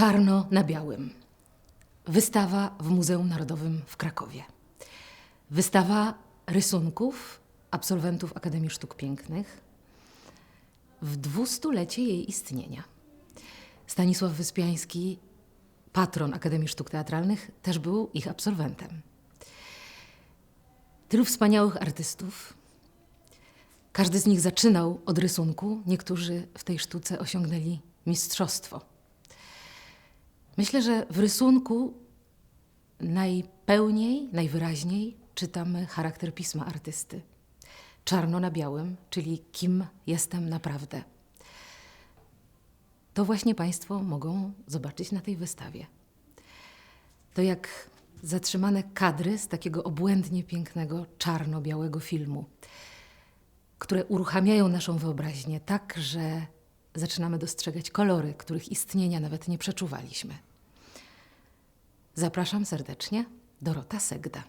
Czarno na białym. Wystawa w Muzeum Narodowym w Krakowie. Wystawa rysunków absolwentów Akademii Sztuk Pięknych w dwustulecie jej istnienia. Stanisław Wyspiański, patron Akademii Sztuk Teatralnych, też był ich absolwentem. Tylu wspaniałych artystów. Każdy z nich zaczynał od rysunku, niektórzy w tej sztuce osiągnęli mistrzostwo. Myślę, że w rysunku najpełniej, najwyraźniej czytamy charakter pisma artysty. Czarno na białym, czyli kim jestem naprawdę. To właśnie Państwo mogą zobaczyć na tej wystawie. To jak zatrzymane kadry z takiego obłędnie pięknego, czarno-białego filmu, które uruchamiają naszą wyobraźnię tak, że zaczynamy dostrzegać kolory, których istnienia nawet nie przeczuwaliśmy. Zapraszam serdecznie, Dorota Segda.